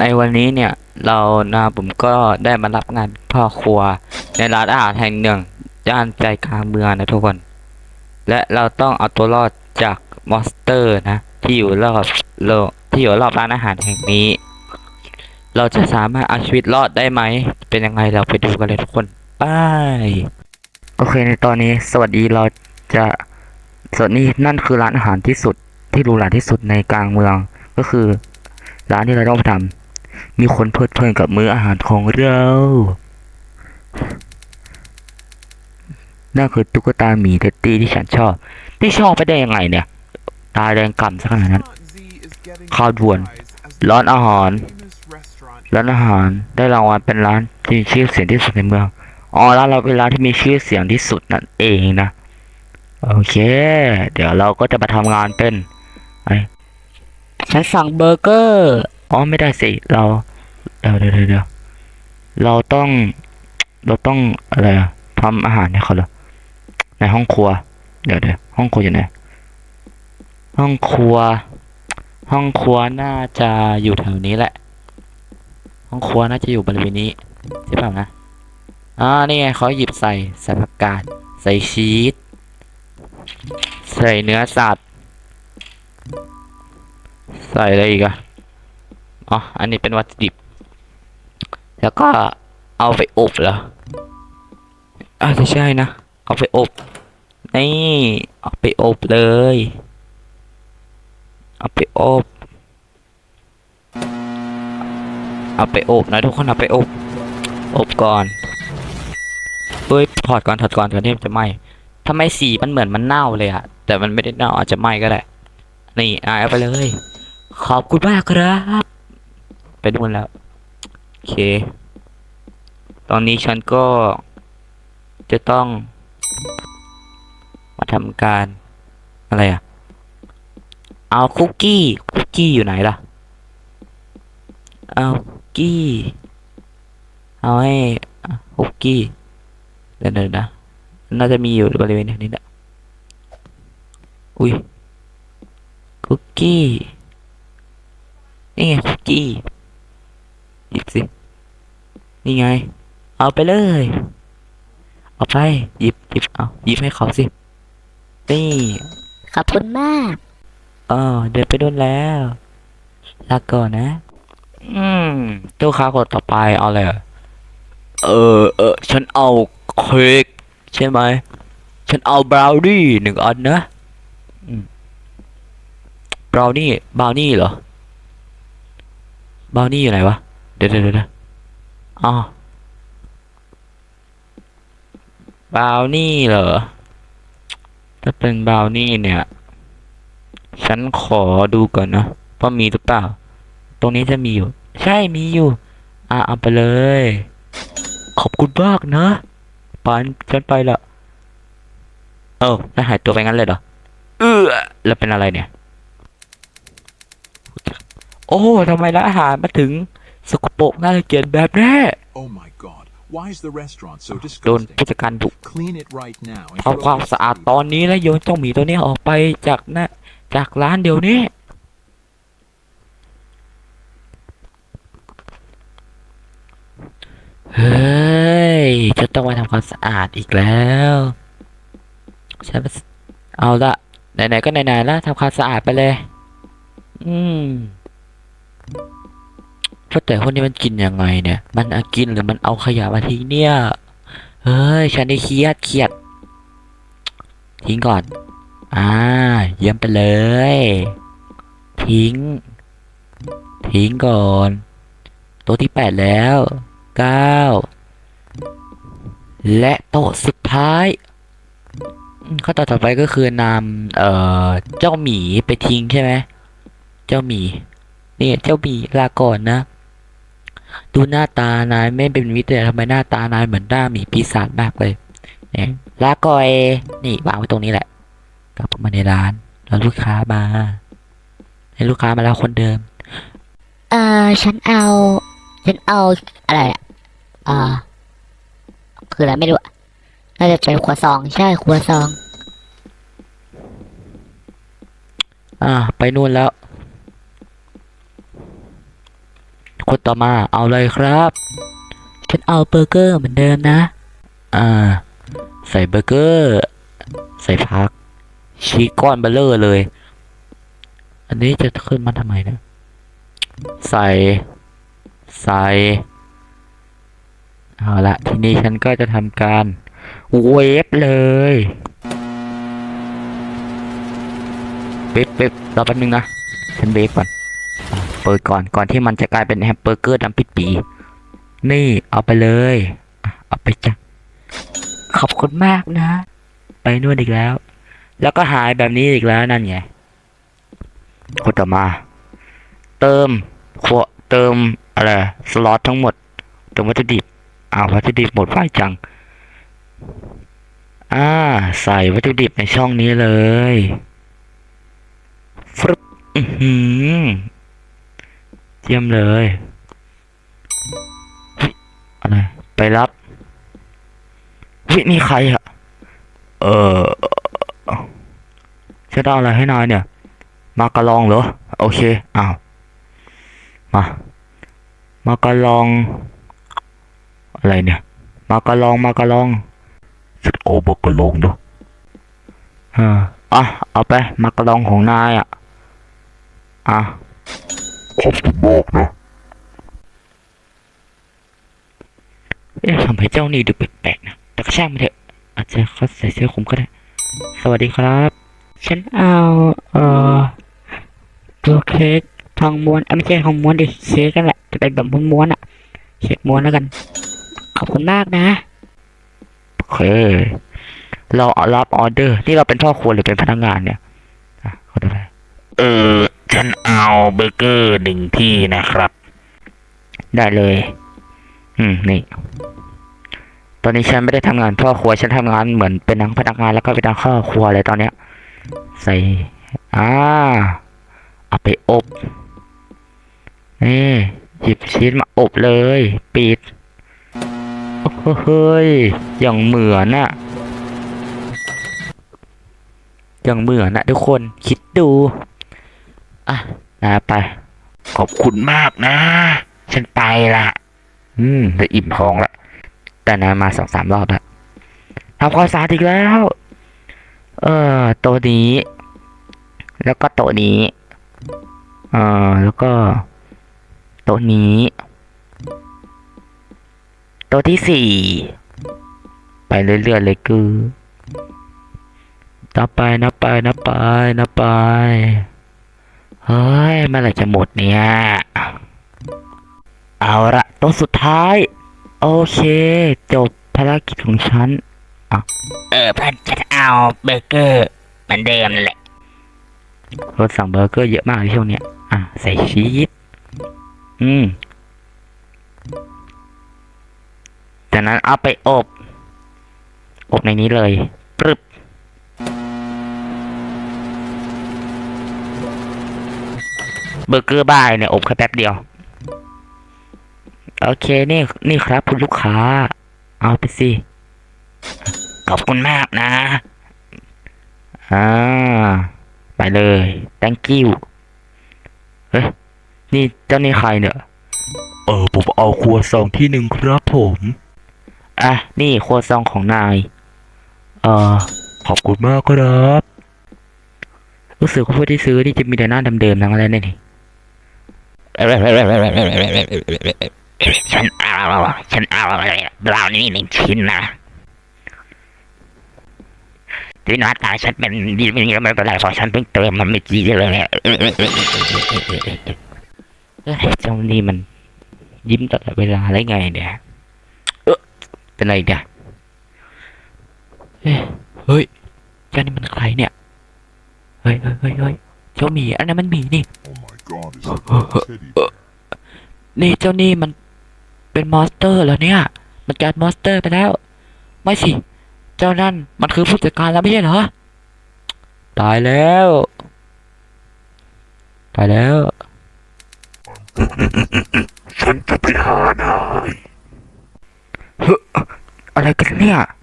ในวันนี้เนี่ยเรานะผมก็ได้มารับงานพ่อครัว ในร้านอาหารแห่งหนึ่งย่านใจกลางเมืองนะทุกคน และเราต้องเอาตัวรอดจากมอนสเตอร์นะ ที่อยู่รอบโลที่อยู่รอบร้านอาหารแห่งนี้ เราจะสามารถเอาชีวิตรอดได้ไหม เป็นยังไงเราไปดูกันเลยทุกคนไปโอเคในตอนนี้สวัสดีเราจะส่วนนี้นั่นคือร้านอาหารที่สุดที่รูหราที่สุดในกลางเมืองก็คือร้านที่เราต้องทำ มีคนเพลิดเพลินกับมื้ออาหารของเรานั่นคือตุ๊กตาหมีเท็ดดี้ที่ฉันชอบ ที่ชอบไปได้ยังไงเนี่ย ตาแดงก่ำสักขนาดนั้น ข้าวด่วน ร้าร้านอาหาร ร้านอาหาร ได้รางวัลเป็นร้านที่มีชื่อเสียงที่สุดในเมือง อ๋อ ร้านเราเป็นร้านที่มีชื่อเสียงที่สุดนั่นเองนะ โอเค เดี๋ยวเราก็จะมาทำงานเป็นไอฉันสั่งเบอร์เกอร์ อ๋อไม่ได้สิเราเดี๋ยวเดี๋ยวเดี๋ยวเราต้องเราต้องอะไรอะทำอาหารให้เขาเหรอในห้องครัว เดี๋ยวเดี๋ยวห้องครัวอยู่ไหนห้องครัว ห้องครัวน่าจะอยู่แถวนี้แหละ ห้องครัวน่าจะอยู่บริเวณนี้ใช่เปล่านะอ่านี่ไงเขาหยิบใส่ใส่ผักกาดใส่ชีสใส่เนื้อสัตว์ ใส่อะไรอีกอะ อ๋อ อันนี้เป็นวัตถุดิบ แล้วก็เอาไปอบเหรออาจจะใช่นะ เอาไปอบ นี่ เอาไปอบเลย เอาไปอบ เอาไปอบนะทุกคนเอาไปอบ อบก่อนเฮ้ยถอดก่อนถอดก่อนก่อนที่มันจะไหม้ทำไมสีมันเหมือนมันเน่าเลยอะแต่มันไม่ได้เน่าอาจจะไหม้ก็ได้ นี่อะเอาไปเลย ขอบคุณมากครับ ไปดูนแล้ว โอเค ตอนนี้ฉันก็จะต้อง มาทำการ อะไรอะเอาคุกกี้ คุกกี้อยู่ไหนล่ะ เอาคุกกี้ เอาให้คุกกี้ เดี๋ยวเดี๋ยวนะ น่าจะมีอยู่บริเวณนี้นะอุ้ยคุกกี้นี่ไงคุกกี้ ยิบสิ นี่ไง เอาไปเลย เอาไป หยิบหยิบเอาหยิบให้เขาสิ นี่ ขอบคุณมากอ๋อเดินไปโดนแล้วลาก่อนนะ อืมลูกค้าคนต่อไปเอาอะไรอะเออ เออ ฉันเอาเค้กใช่ไหม ฉันเอาบราวนี่หนึ่งอันนะอืมบราวนี่บราวนี่เหรอบราวนี่อยู่ไหนวะ เดี๋ยวเดี๋ยวเดี๋ยวอ๋อบราวนี่เหรอ ถ้าเป็นบราวนี่เนี่ย ฉันขอดูก่อนนะว่ามีหรือเปล่า ตรงนี้จะมีอยู่ ใช่มีอยู่ อะเอาไปเลย ขอบคุณมากนะปานฉันไปละเออแล้วหายตัวไปงั้นเลยเหรอ เออแล้วเป็นอะไรเนี่ย โอ้ทำไมร้านอาหารมาถึง สกปรกน่ารังเกียจแบบนี้ Oh my god, why is the restaurant so โดน disgusting? ผู้จัดการดุ Clean it right now. and ทำความ put it สะอาดตอนนี้แล้วโยนเจ้าหมีตัวนี้ออกไปจากหน้าจากร้านเดี๋ยวนี้ เฮ้ย จะต้องมาทำความสะอาดอีกแล้วฉันเอาละไหนๆก็ไหนๆแล้วทำความสะอาดไปเลย อืม ว่าแต่คนนี้มันกินยังไงเนี่ย มันเอากินหรือมันเอาขยะมาทิ้งเนี่ย เฮ้ย ฉันได้เครียดเครียด ทิ้งก่อน อ่า เยี่ยมไปเลย ทิ้ง ทิ้งก่อน ตัวที่แปดแล้วเก้าและโต๊ะสุดท้ายขั้นตอนต่อไปก็คือนำเอ่อเจ้าหมีไปทิ้งใช่ไหม เจ้าหมี นี่เจ้าหมีลาก่อนนะ ดูหน้าตานายไม่เป็นมิตรเลยทำไมหน้าตานายเหมือนหน้าหมีปีศาจมากเลยเนี่ยลาก่อยนี่วางไว้ตรงนี้แหละ กลับมาในร้านแล้วลูกค้ามา ให้ลูกค้ามาแล้วคนเดิม เอ่อฉันเอา ฉันเอาอะไรอะอ่าคืออะไรไม่รู้อะน่าจะเป็นครัวซอง ใช่ครัวซอง อ่า ไปนู่นแล้ว คนต่อมาเอาเลยครับ ฉันเอาเบอร์เกอร์เหมือนเดิมนะ อ่า ใส่เบอร์เกอร์ ใส่ผัก ชีก้อนเบลเลอร์เลย อันนี้จะขึ้นมาทำไมนะ ใส่ ใส่ เอาละทีนี้ฉันก็จะทำการเวฟเลยเวฟเวฟรอแป๊บนึงนะ ฉันเวฟก่อน เปิดก่อนก่อนที่มันจะกลายเป็นแฮมเบอร์เกอร์ดำปิดปี นี่เอาไปเลย เอาไปจ้ะขอบคุณมากนะ ไปนวดอีกแล้ว แล้วก็หายแบบนี้อีกแล้วนั่นไงคนต่อมา เติมขวเติมอะไรสล็อตทั้งหมดเติมวัตถุดิบอ้าววัตถุดิบหมดไฟจังอ่าใส่วัตถุดิบในช่องนี้เลยฟรึบอือหือ เยี่ยมเลยอะไรไปรับวินี่ใครอะเออจะได้อะไรให้นายเนี่ย มากระลองเหรอ โอเค อ้าว มา มากระลอง อะไรเนี่ย มากระลอง มากระลองฉันเอามากระลองเนาะเอออะเอาไป มากระลองของนายอะ อะ ขอบคุณมากนะ เอ๊ะทำไมเจ้านี่ดูแปลกๆนะ แต่ก็ช่างมันเถอะ อาจจะเขาใส่เสื้อคลุมก็ได้ สวัสดีครับ ฉันเอา เอ่อตัวเค้กทองม้วนเอ้ยไม่ใช่ทองม้วนดิเค้กกันแหละ จะเป็นแบบม้วนๆอะเค้กม้วนแล้วกัน ขอบคุณมากนะโอเคเรารับออเดอร์ นี่เราเป็นพ่อครัวหรือเป็นพนักงานเนี่ยอะขอโทษนะ เออฉันเอาเบอร์เกอร์หนึ่งที่นะครับ ได้เลย อืมนี่ ตอนนี้ฉันไม่ได้ทำงานพ่อครัว ฉันทำงานเหมือนเป็นทั้งพนักงานแล้วก็เป็นทั้งข้อครัวเลยตอนเนี้ย ใส่อ่าเอาไปอบนี่หยิบชีสมาอบเลย ปิดโอ้โหเฮ้ยอย่างเหมือนอะอย่างเหมือนอะทุกคนคิดดู อะนะไป ขอบคุณมากนะ ฉันไปละอืมได้อิ่มท้องละแต่นายมาสองสามรอบล้วทำความสะอาดอีกแล้ว เออโตัวนี้ แล้วก็โต๊ะนี้ เออแล้วก็โต๊ะนี้โต๊ะที่สี่ ไปเรื่อยๆเลยคือนับไปนับไปนับไปนับไป เฮ้ยเมื่อไรจะหมดเนี่ย เอาละต๊ะสุดท้าย โอเค จบภารกิจของฉันเออเพื่อนฉันเอาเบอร์เกอร์เหมือนเดิมแหละรถสั่งเบอร์เกอร์เยอะมากในช่วงเนี้ยอะใส่ชีสอืมจากนั้นเอาไปอบ อบในนี้เลย เบอร์เกอร์บ้ายเนี่ยอบแค่แป๊บเดียว โอเคนี่นี่ครับ คุณลูกค้า เอาไปสิ ขอบคุณมากนะ อ่า ไปเลย thank you เฮ้ย นี่เจ้านี่ใครเนี่ย เออ ผมเอาครัวซองที่หนึ่งครับผม อะ นี่ครัวซองของนาย เออขอบคุณมากครับ รู้สึกว่าผู้ที่ซื้อนี่จะมีแต่หน้าเดิมๆทั้งนั้นเลยนี่ ฉันเอาฉันเอาบราวนี่หนึ่งชิ้นนะที่หน้าตาฉันเป็นดีไม่ไม่เป็นไรเพราะฉันเพิ่งเติมมันไม่จีเลยเนี่ยเจ้านี่มันยิ้มตลอดเวลาได้ไงเนี่ยเออเป็นไรเนี่ยเอ้ยเฮ้ยเจ้านี่มันใครเนี่ย เฮ้ยเฮ้ยเฮ้ย เฮ้ยเจ้าหมีอันนั้นมันหมีนี่ Oh my god, is that a teddy bear? นี่เจ้านี่มันเป็นมอนสเตอร์เหรอเนี่ย มันกลายเป็นมอนสเตอร์ไปแล้ว ไม่สิ เจ้านั่นมันคือผู้จัดการแล้วไม่ใช่เหรอ ตายแล้ว ตายแล้ว ฉันจะไปหานาย อะไรกันเนี่ย There's a monster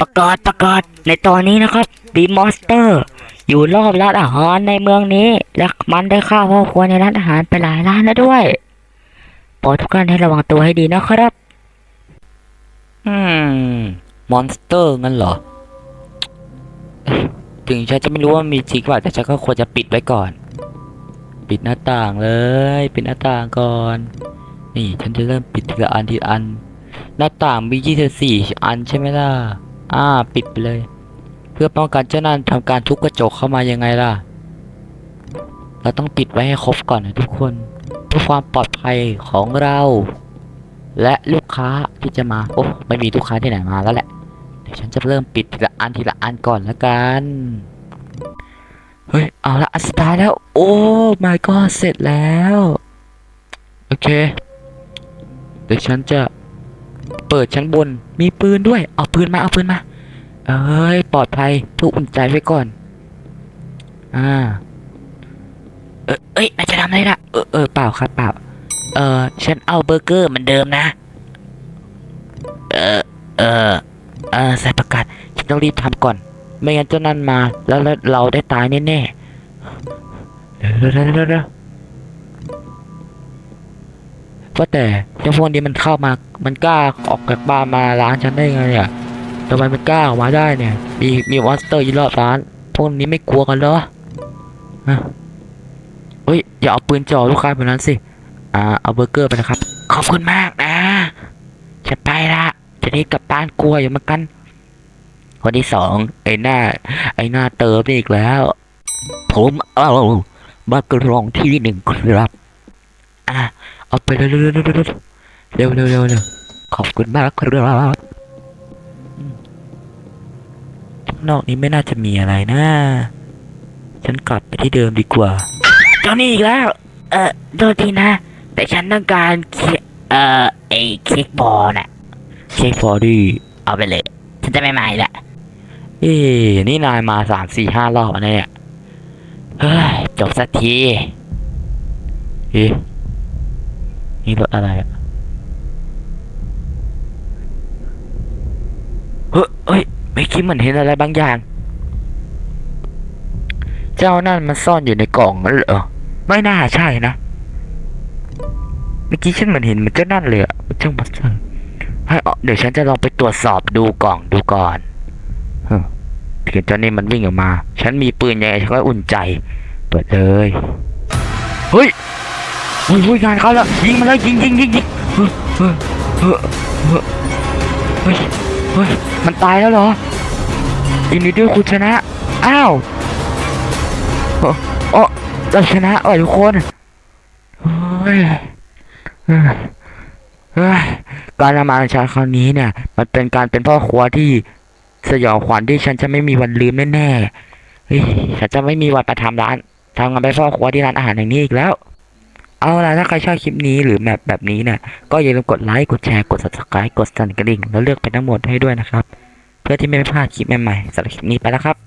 ประกาศประกาศในตอนนี้นะครับมีมอนสเตอร์ อยู่รอบร้านอาหารในเมืองนี้ และมันได้ฆ่าพ่อครัวในร้านอาหารไปหลายร้านแล้วด้วยโปรดทุกท่านให้ระวังตัวให้ดีนะครับ อืม มอนสเตอร์งั้นเหรอ ถึงฉันจะไม่รู้ว่ามีจริงเปล่าแต่ฉันก็ควรจะปิดไว้ก่อน ปิดหน้าต่างเลย ปิดหน้าต่างก่อน นี่ฉันจะเริ่มปิดทีละอันทีละอัน หน้าต่างมี 24 อันใช่ไหมล่ะ อ่า ปิดไปเลย เพื่อป้องกันเจ้านั่นทำการทุบกระจกเข้ามายังไงล่ะ เราต้องปิดไว้ให้ครบก่อนนะทุกคน เพื่อความปลอดภัยของเรา และลูกค้าที่จะมา โอ้ ไม่มีลูกค้าที่ไหนมาแล้วแหละ เดี๋ยวฉันจะเริ่มปิดทีละอันทีละอันก่อนละกัน เฮ้ย เอาละอันสุดท้ายแล้ว โอ้ my god เสร็จแล้ว โอเค เดี๋ยวฉันจะ เปิดชั้นบน มีปืนด้วย เอาปืนมา เอาปืนมา เอ้ย ปลอดภัยเพื่ออุ่นใจไว้ก่อน อ่า เออเอ้ยนายจะทำอะไรล่ะ เออเออเปล่าครับเปล่า เออฉันเอาเบอร์เกอร์เหมือนเดิมนะ เออเออเออใส่ประกาศฉันต้องรีบทำก่อน ไม่งั้นเจ้านั่นมา แล้วเราได้ตายแน่ๆเร็วเร็วเร็วเร็วเร็ว ว่าแต่เจ้าพวกนี้มันเข้ามา มันกล้าออกจากบ้านมาร้านฉันได้ไงอะทำไมมันกล้าออกมาได้เนี่ย มีมีมอนสเตอร์ยู่รอบร้าน พวกนี้ไม่กลัวกันเหรอฮะเฮ้ย อย่าเอาปืนจ่อลูกค้าแบบนั้นสิ อ่า เอาเบอร์เกอร์ไปนะครับ ขอบคุณมากนะ จะไปละจะได้กลับบ้านกลัวอยู่เหมือนกันคนที่สองไอ้หน้า ไอ้หน้าเติมอีกแล้ว ผมเอามากรองที่หนึ่งครับ อะเอาไปเร็วเร็วเร็วเร็วเร็วเร็วเร็วขอบคุณมากครับนอกนี้ไม่น่าจะมีอะไรนะ ฉันกลับไปที่เดิมดีกว่า เจ้านี่อีกแล้ว เออโทษทีนะ แต่ฉันต้องการเคเอ่อไอเค้กบอลน่ะเค้กบอลดีเอาไปเลย ฉันจะไม่ใหม่ละเอ้นี่นายมาสามสี่ห้ารอบแล้วเนี่ย เฮ้ย จบสักทีเอ๊ นี่รถอะไรอะเฮ้ยเฮ้ยไม่คิดเหมือนเห็นอะไรบางอย่าง เจ้านั่นมันซ่อนอยู่ในกล่องนั่นเหรอ ไม่น่าใช่นะ เมื่อกี้ฉันเหมือนเห็นมือนเจ้านั่นเลยอะเจ้ามัสเตอร์ให้เดี๋ยวฉันจะลองไปตรวจสอบดูกล่องดูก่อนเฮ้ยเห็นเจ้านี่มันวิ่งออกมา ฉันมีปืนยังไงฉันก็อุ่นใจ เปิดเลย เฮ้ย เฮ้ยเฮ้ยงานเขาแล้วยิงมาแล้วยิงยิงยิงยิงเฮ้ยเฮ้ยเฮ้ยเฮ้ยเฮ้ยมันตายแล้วเหรอยินดีด้วยคุณชนะ อ้าวโอ้โอ้เราชนะว่ะทุกคนเฮ้ยการละมาชาคราวนี้เนี่ย มันเป็นการเป็นพ่อครัวที่สยองขวัญที่ฉันจะไม่มีวันลืมแน่ๆฉันจะไม่มีวันไปทำร้านทำงานเป็นพ่อครัวที่ร้านอาหารแห่งนี้อีกแล้ว เอาล่ะถ้าใครชอบคลิปนี้หรือแบบแบบนี้เนี่ยก็อย่าลืมกดไลค์กดแชร์กด subscribe กดสั่นกระดิ่ง แล้วเลือกไปทั้งหมดให้ด้วยนะครับ เพื่อที่ไม่พลาดคลิปใหม่ๆสำหรับคลิปนี้ไปแล้วครับ